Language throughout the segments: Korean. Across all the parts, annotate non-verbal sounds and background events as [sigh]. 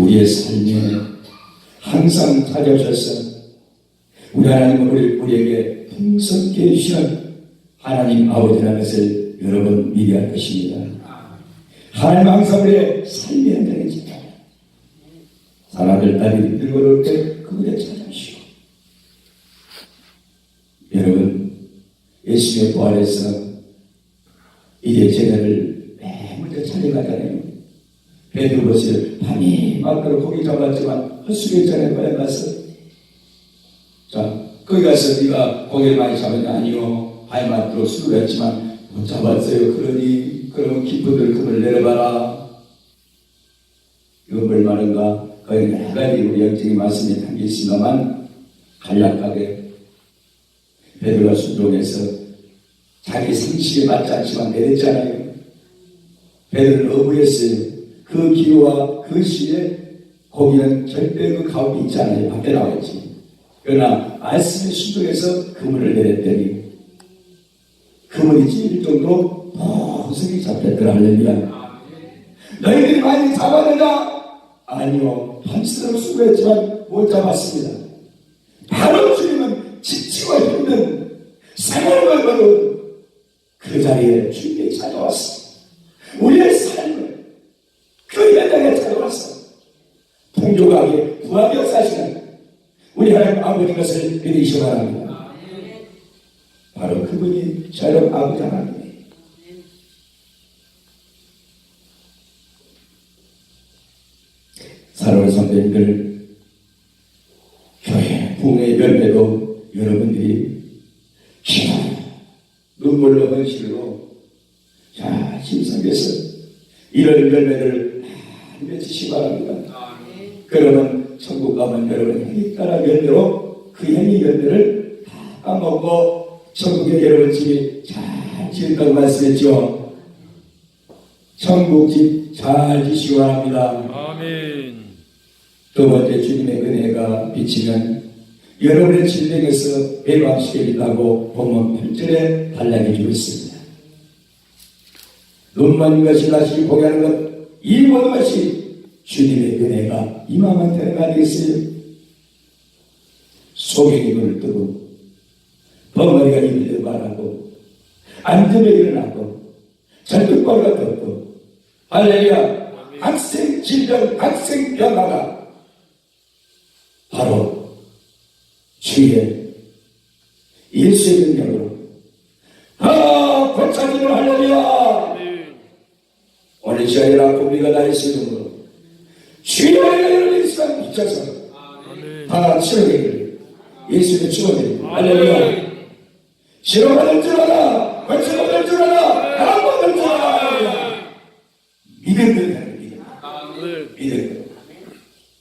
우리의 삶에 항상 찾아오셔서 우리 하나님은 우리, 우리에게 풍성케 해주시는 하나님 아버지라는 것을 여러분 믿어야 할 것입니다. 하나님 항상 우리의 삶의 현장에 지켜 사람들 딸이 늙어올 때 그분에 찾아오시고 여러분 예수의 부활에서 이제 제자를 맨 먼저 찾아가잖아요. 베드로를 밤이 막으로 고기 잡았지만 헛수겠잖아요. 빨리 가서 자 거기 가서 네가 고기를 많이 잡았냐 아니요 하이마트로 술을 했지만 못 잡았어요. 그러니 그러면 기쁜들 그걸 내려봐라. 이건 뭘 말인가? 거의 네 가지 우리 영적인 말씀이 담겨 있습니다만 간략하게 베드로가 순종해서 자기 상식에 맞지 않지만 내렸잖아요. 베드로는 어부였어요. 그 기호와 그 시에 거기는 절대 그 가운데 있지 않아요. 밖에 나와 있지. 그러나 말씀의 순종해서 그물을 내렸더니 그물이 찢을 정도로 보석이 잡혔더라. 할렐루야. 너희들이 많이 잡아내라. 아니요. 밤새도록 수고했지만 못 잡았습니다. 바로 주님은 지치고 힘든 생활을 걸은 그 자리에 주님이 찾아왔어. 우리의 삶을 그 현장에 찾아왔어. 부하게 역사하시는 우리 하나님 아버지 것을 믿으시기 바랍니다. 바로 그분이 저런 아버지 하나님이에요. 사랑하는 선배님들, 교회 부흥의 열매도 여러분들이 기도, 눈물로 번식으로 자, 힘성에서 이런 열매를 많이 맺으시기 바랍니다. 그러면 천국 가면 행위 따라 열매로 그 행위 열매를 다 까먹고 천국에 여러분 집이 잘 지을다고 말씀했죠. 천국 집 잘 지시기 바랍니다. 아멘. 두 번째 주님의 은혜가 비치면 여러분의 진행에서 배방시켜준다고 본문 8절에 달라해주고 있습니다. 눈먼 것이 다시 보게 하는 것, 이 모든 것이 주님의 은혜가 되는 거 아니겠어요? 소경이 눈을 뜨고, 벙어리가 대고 말하고, 안전에 일어나고, 절뚝발이가 떴고, 할렐루야! 학생 질병, 학생 변화가 바로 주의 예수의 능력으로. 아 고차기를 할렐루야. 오늘 시간이라 우리가 나의 이름으로 주의 이름을 일상 비춰서 다 치료되기를 예수의 축원드립니다 할렐루야. 치료받을 줄 알아. 고쳐받을 줄 알아. 나받을 줄 알아. 믿음을 하는 믿음. 믿음.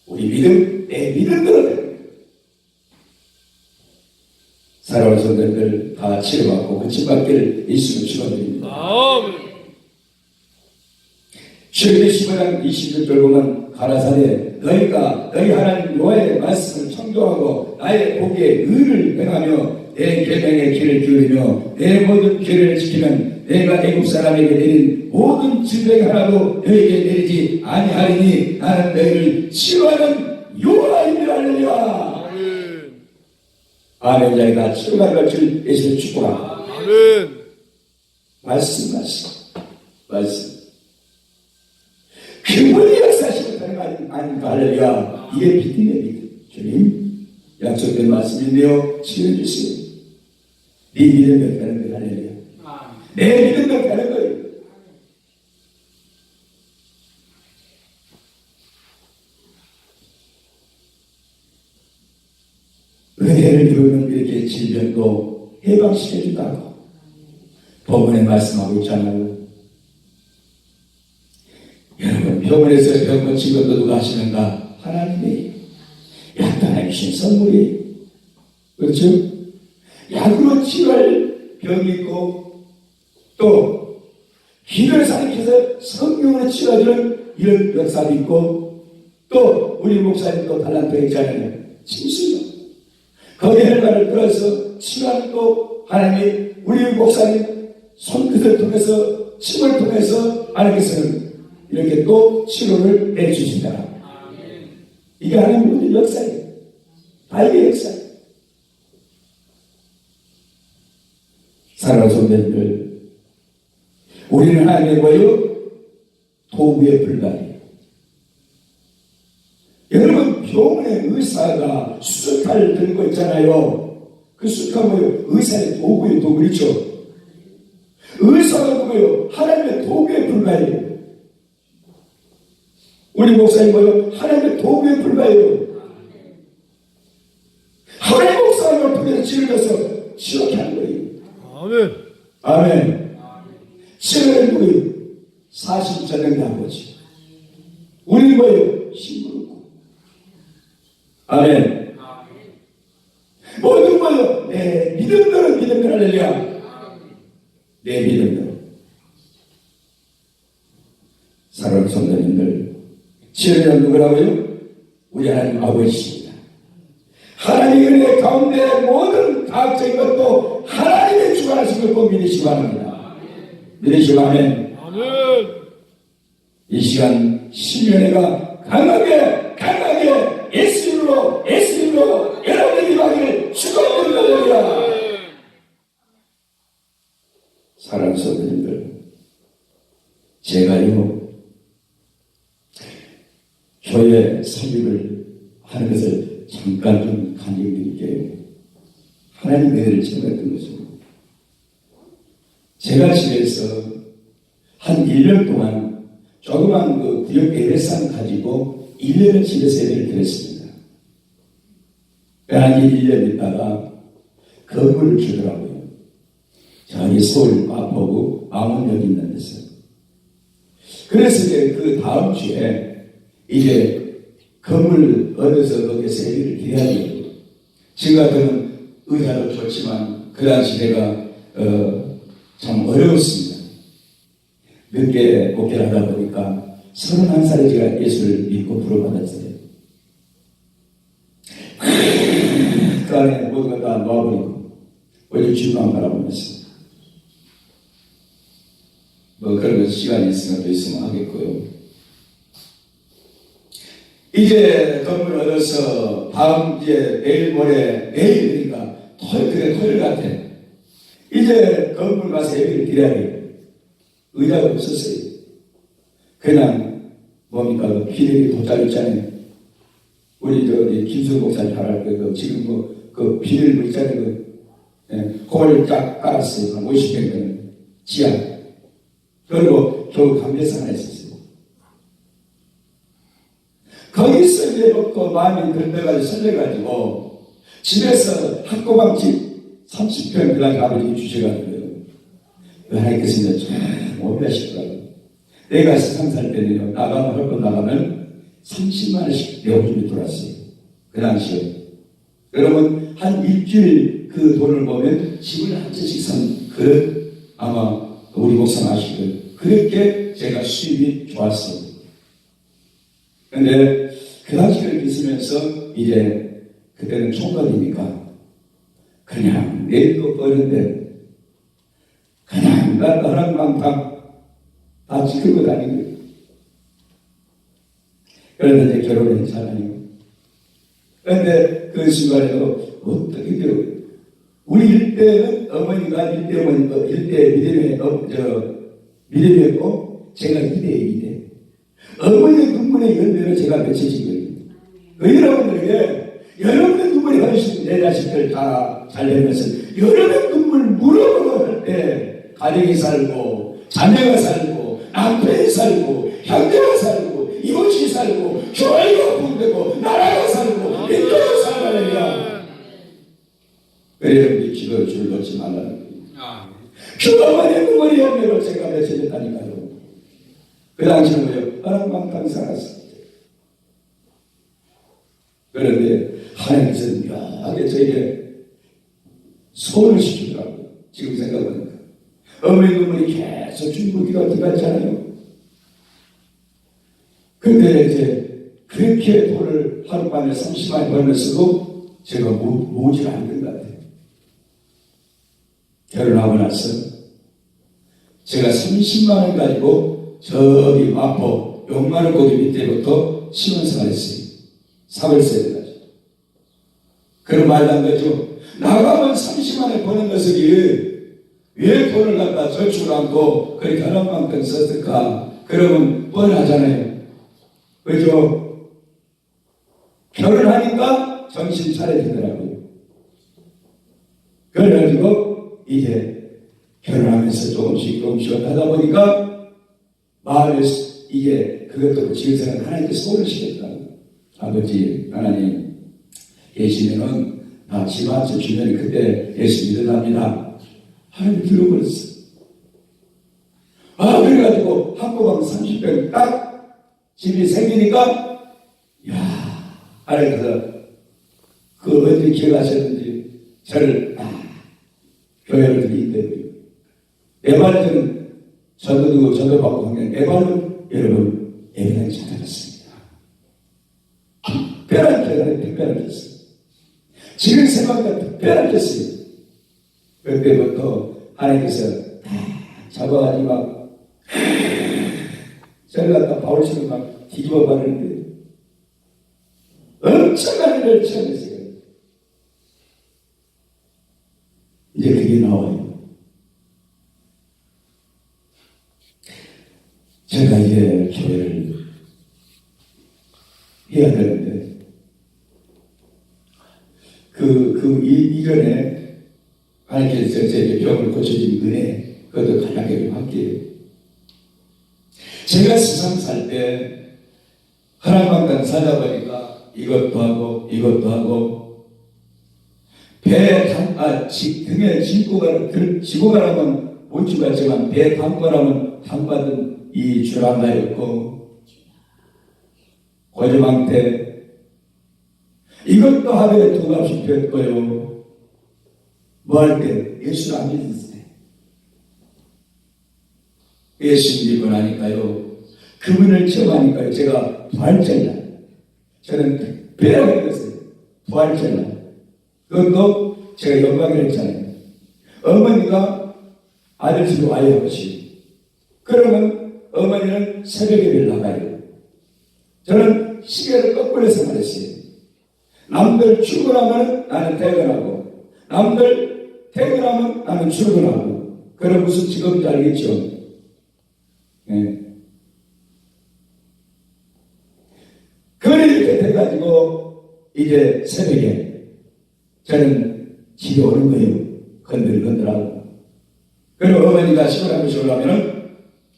우리 믿음 내 믿음대로 사랑하는 성도님들 다 치료받고 그침받기를 예수님 축원드립니다. 아멘. 출애굽기 15장 26절 보면 가라사대 너희가 너희 하나님 여호와의 말씀을 청조하고 나의 복에 의를 행하며 내 계명의 길을 기울이며 내 모든 길을 지키면 내가 애국 사람에게 내린 모든 질병 하나도 너희에게 내리지 아니하리니 나는 너희를 치료하는 여호와입니다 할렐루야. 아멘. 자기가 치료가 줄 예수를 축복합니다 아멘. 말씀 말씀 말씀. 그분이 역사하시는 거 아니- 아닙니까 할렐루야. 이게 믿음의 믿음 주님 약속된 말씀인데요. 지켜주세요 네 믿음 몇 가는 거예요 할렐루야 내 믿음 몇 가는 거예요 은혜를 이루면 이렇게 질병도 해방시켜준다고? 법문에 말씀하고 있잖아요. 여러분 병원에서 병 고치는 거 누가 하시는가? 하나님이 약간의 주신 선물이 그렇죠? 약으로 치료할 병이 있고 또 기도를 살리켜서 성경으로 치료하는 이런 역사도 있고 또 우리 목사님도 달란트가 있잖아요. 진실로 거기에 혈관을 끌어서 치료하는 또 하나님이 우리 목사님 손끝을 통해서 침을 통해서 하나님께서는 이렇게 또 치료를 해주신다. 이게 하나님 모든 역사예요. 다이의 역사. 사랑하는 선배님들, 우리는 하나님의 뭐요? 도구에 불과해요. 여러분 병원의 의사가 수술칼 들고 있잖아요. 그 수술칼 뭐예요? 의사의 도구예요, 도구 그렇죠? 의사가 뭐예요? 하나님의 도구에 불과해요. 우리 목사님 뭐예요? 하나님의 도구에 불과해요. 하나님 목사님을 통해서 지어져서 지옥에 한 거예요. 아멘. 아멘. 지어낸 누구예요? 40자명의 아버지. 우리 뭐예요? 신부르고. 아멘. 모든 뭐예요? 내 믿음대로 믿음대로 할렐루야. 내 믿음대로. 사랑하는 성도님들, 지어낸 누구라고요? 우리 하나님 아버지입니다. 하나님의 은혜 가운데 모든 과학적인 것도 하나님의 주관하신 것고 믿으시기 바랍니다. 믿으시기. 아멘. 이 시간 신년회가 강하게 강하게 예수님으로 예수님으로 여러분의 기방을 축원드립니다. 사랑하는 성도님들 제가요 교회 설립을 하는 것을 잠깐 좀 간증드릴게요. 하나님 은혜를 체험했던 것입니다. 제가 집에서 한 1년 동안 조그만 그 구역 예배상 가지고 1년을 집에서 예배를 드렸습니다. 한 1년 있다가 건물을 주더라고요. 저기 서울 마포구 망원역 있는 데서. 그래서 이제 그 다음 주에 이제 건물 얻어서 거기서 예배를 드려야 돼요. 지금 같으면 의자도 좋지만 그 당시 내가 어, 참 어려웠습니다. 늦게 목회를 하다 보니까 31살에 제가 예수를 믿고 부름받았어요. 그 안에 모든 걸다 놓아버리고 오히려 주만 바라보면서 뭐 그런 거 시간이 있으면 또 있으면 하겠고요. 이제 건물 얻어서 다음 이제 내일 모레 내일이니까 토요일 그래 토요일 같아. 이제 건물 가서 예배를 드려야. 의자가 없었어요. 그냥 뭡니까 그 비닐이 돗자리 있잖아요. 우리 저 우리 김수 목사님 잘 알고 그 지금 뭐 그 비닐 뭐 있잖아요. 그 예, 그걸 딱 깔았어요. 한 50평 지하. 그리고 감배사 하나 있었어요. 이제 먹고 마음이 들려가지고 설레가지고 집에서 한꼬방 집 30평 그냥 아버지 주셔가지고요. 하나님께서 이제 쫙 오해하시더라고요. 내가 상살 때는요, 나가면, 할거 나가면 30만 원씩 내어준이 들어왔어요. 그 당시에. 여러분, 한 일주일 그 돈을 보면 집을 한 채씩 산 그릇, 아마 우리 목사 아시고 그렇게 제가 수입이 좋았어요. 근데 그 당시를 있으면서 이제 그때는 총각이니까 그냥 내일도 뻔는데 그냥 나 너랑 망탕 다 지키고 거예요. 그런데 이제 결혼을 했잖아요. 그런데 그 순간에도 어떻게 그 우리 일대는 어머니가 일대 어머니, 어, 일대 믿음의 어, 저 믿음이었고 제가 이대에 이대. 어머니의 눈물의 열매로 제가 맺혀진 거예요. 그 여러분들에게 여러분의 눈물이 흘리신 내 자식들 다잘 되면서 여러분의 눈물 물어보고 할때 가정이 살고 자녀가 살고 남편이 살고 형제가 살고 이웃이 살고 교회가 부흥되고 나라가 살고 살고 하려면 여러분이 기도 줄 놓지 말라는 거예요. 그 어머니의 눈물이 열매로 제가 맺혀졌다니까요. 그 당시에 뭐예요? 허락망탕 살았어요. 그런데 하나님께서 묘하게 저에게 소원을 시키더라고요. 지금 생각해보니까. 어머니 눈물이 계속 중국기가 들어갔잖아요. 근데 이제 그렇게 돈을 하루만에 30만 벌면서도 제가 모, 모질 않는 것 같아요. 결혼하고 나서 제가 30만 원 가지고 저기 마포 용마를 고기 밑에부터 신혼생활 했어요. 되죠. 그런 말도 안 되죠. 나가면 30만에 버는 것을 왜 돈을 갖다 저축을 않고 그렇게 하는 만큼 썼을까? 그러면 뻔하잖아요. 그죠? 결혼하니까 정신 차려지더라고요. 그래가지고 이제 결혼하면서 조금씩 조금씩 하다 보니까 마음에 이게 그것도 지금서는 하나님께 소원을 시켰다. 아버지 하나님 계시면은 나 집안 저 주변에 그때 예수 믿으랍니다. 하나님 들어버렸어. 아 그래가지고 한꺼번에 30병 딱 집이 생기니까 야 하나님께서 그 언제 기억하셨는지 저를 아, 교회를 드리는데 내 말은 저도 저도 받고 하면 내 말은 여러분 예배당에 찾아갔습니다. 특별한 계단에 특별한 겼어요. 지금 생각보다 특별한 겼어요. 그때부터 하나님께서 다 잡아가지고 막 갖다 바울처럼 막 뒤집어 버리는데 엄청난 일을 처음했어요. 이제 그게 나와요. 제가 이제 교회를 해야 되는데, 그, 그, 이, 이전에 하나님께서 제 병을 고쳐준 은혜, 그것도 가장하게 함께. 제가 세상 살 때, 하나님만 살다 보니까 이것도 하고, 이것도 하고, 배 당, 아, 지, 등에 싣고 가는, 들, 지고 가라면 못 지고 갔지만, 배 담고 가라면 당받은 이 주랑가였고, 고조망태, 이것도 하루에 두 값씩 폈고요. 뭐 할 때? 예수를 안 믿었어요. 예수 믿고 나니까요. 그분을 처음 하니까요. 제가 부활절날. 저는 특별하게 믿었어요. 부활절날. 그것도 제가 영광을 했잖아요. 어머니가 아들 집에 와야 하시오. 그러면 어머니는 새벽에 별 나가요. 저는 시계를 거꾸로 해서 말했어요. 남들 출근하면 나는 퇴근하고, 남들 퇴근하면 나는 출근하고. 그럼 무슨 직업인지 알겠죠? 예. 그렇게 돼가지고, 이제 새벽에 저는 집에 오는 거예요. 건들건들하고. 그리고 어머니가 시골 한 번씩 올라오면은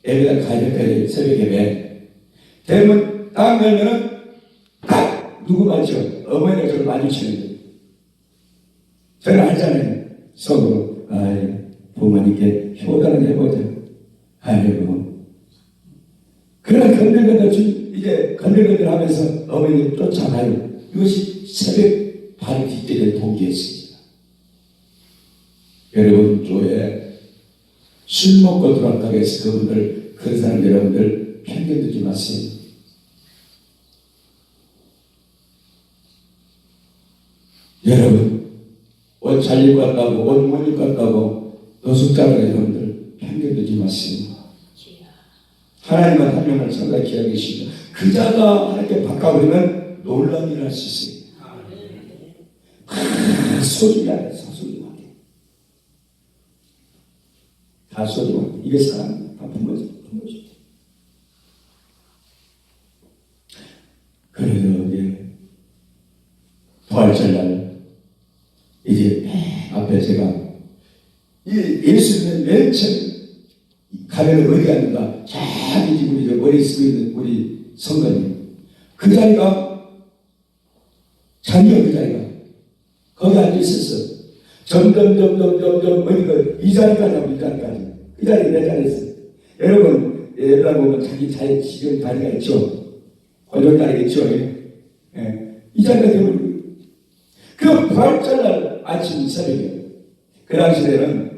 예배당 가야 될 거예요. 새벽 예배. 대문 딱 열면은 딱 누구 맞죠? 어머니가 저를 마주치는 거예요. 저는 알잖아요. 속으로. 아이, 부모님께 효도는 해보자. 아이고. 그런 건들건들, 주- 이제 건들건들 하면서 어머니를 쫓아가요. 이것이 새벽 바로 뒷뜰의 동기였습니다. 여러분, 교회 술 먹고 들어왔다고 해서 그분들, 그런 사람 여러분들 편견 두지 마세요. 여러분, 옷잘 입고 왔다고, 옷못 입고 왔다고, 노숙자가 여러분들 편견 두지 마세요. 하나님은 한 명을 기하게 계십니다. 그 자가 하나님께 바꿔버리면 놀라운 일을 할수 있어요. 아, 소중히 하네, 소중히 하네. 다 소중하게. 이게 사람, 다 부모지, 부모지. 그래도 이제, 부활절날, 이제 앞에 제가, 이 예수님의 맨 처음 가면을 어디 앉는가? 저기 지금 저 머리 쓰고 있는 우리 성도님. 그 자리가, 자기가 그 자리가, 거기 앉아 있었어. 점점, 점점, 점점, 머리가 이 자리까지 하고 이 자리까지. 그 자리 내 자리였어. 여러분, 예배당 보면 자기 자리, 지금 자리가 있죠. 고정 자리가 있죠. 예. 이 자리가 되면, 그 부활절 날 아침 새벽에, 그 당시에는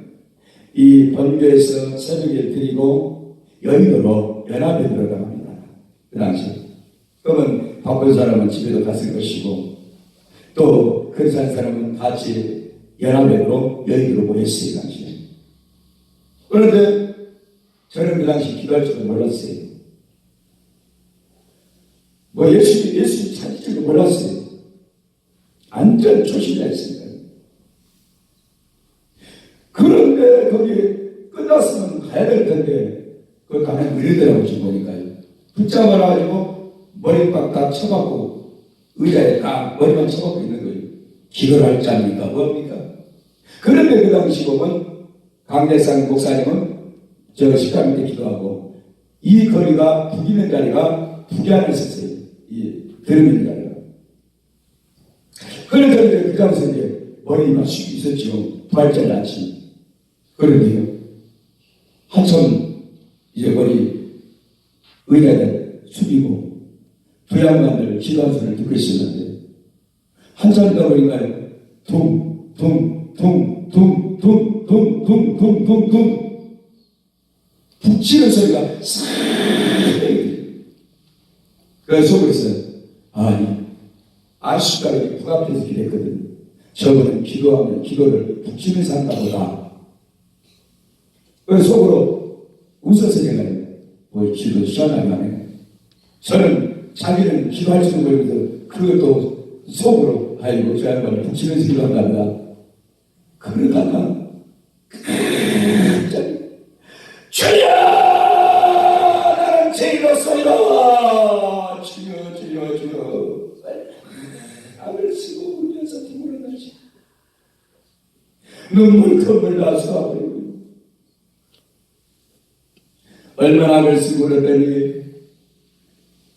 이 본교에서 새벽에 드리고 여의도로 연합에 들어갑니다. 그 당시. 그러면 바쁜 사람은 집에도 갔을 것이고 또 그런 사람은 같이 연합회로 여의도로 모였어요. 그 당시에. 그런데 저는 그 당시 기도할 줄도 몰랐어요. 뭐 예수님, 예수님 찾을지도 몰랐어요. 안전 조심했습니다. 거기 끝났으면 가야 될 텐데, 그 가면 느리더라고, 지금 보니까요. 붙잡아가지고 머리 빡딱 쳐박고 의자에 딱 머리만 쳐박고 있는 거예요. 기도를 할 자입니까? 뭡니까? 그런데 그 당시 보면 강대상 목사님은 저 식당 때 기도하고 이 거리가 북 있는 자리가 북에 있었어요. 이 있는 자리가. 그래서 이제 그 당시에 머리만 숙이 있었죠. 부활절 났지. 그런데요. 한손 머리 의자에 숙이고 두 양반들 기도한 소리를 듣고 있었는데 더 보니까요. 둥, 둥, 둥, 둥, 둥, 둥, 둥, 둥, 둥, 둥. 북치는 소리가 싹. 그래서 있어요. 아니, 아시다가 북 앞에서 기도했거든요. 저분은 기도하면 기도를 북치면서 한다 보다. 속으로 웃어서 내가 뭐 기도 시원하게. 저는 자기는 기도할 줄 모르면서 그것도 속으로 아이고 저 양반을 북치면서 기도한다. 그러다가 주여! 나는 죄인로소이다 주여 주여 주여. 악을 쓰고 울면서 뒤물어 나지? 눈물 컵을 다쏘아버리고 얼마나 쓰고 그랬더니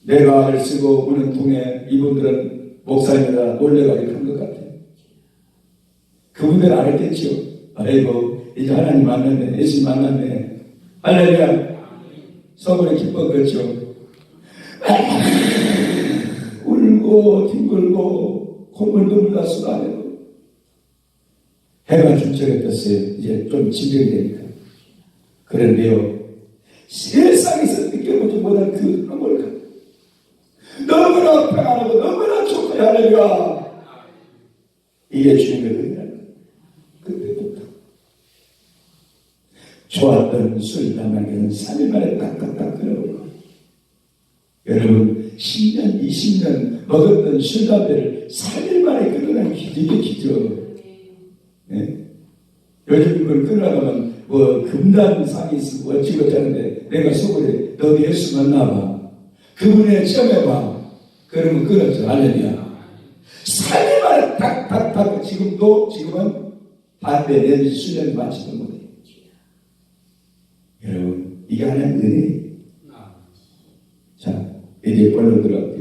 내가 쓰고 우는 통에 이분들은 목사님이라 놀래가지고 한것 같아요. 그분들 알았겠죠 아이고 이제 하나님 만났네 예수 만났네. 할렐루야. 서울에 기뻤겠죠 [laughs] 울고 뒹굴고 콧물 눈물 다 쏟아내고 해가 중천에 떴어요 이제 좀 진정이 되니까. 그런데요 세상에서 느껴보지 못한 그 한물가 너무나 평안하고 너무나 좋고 할렐루야. 이게 주님의 은혜라 그때부터. 좋았던 술 담아기는 3일 만에 딱딱딱 끊어버리고 여러분 10년 20년 먹었던 술 담배를 3일 만에 끊어낸 기적이 기적 네? 요즘 그걸 끊어가면 뭐 금단상이 있고 어찌고 어쩌는데 내가 속으로 너 예수 만나봐. 그분의 시험해봐. 그러면 알렐루야. 3일 만에 딱딱딱 지금도 지금은 반대 내지 수련 마치도 못해. 여러분 이게 하나님 은혜. 자 이제 본론 들어갈게요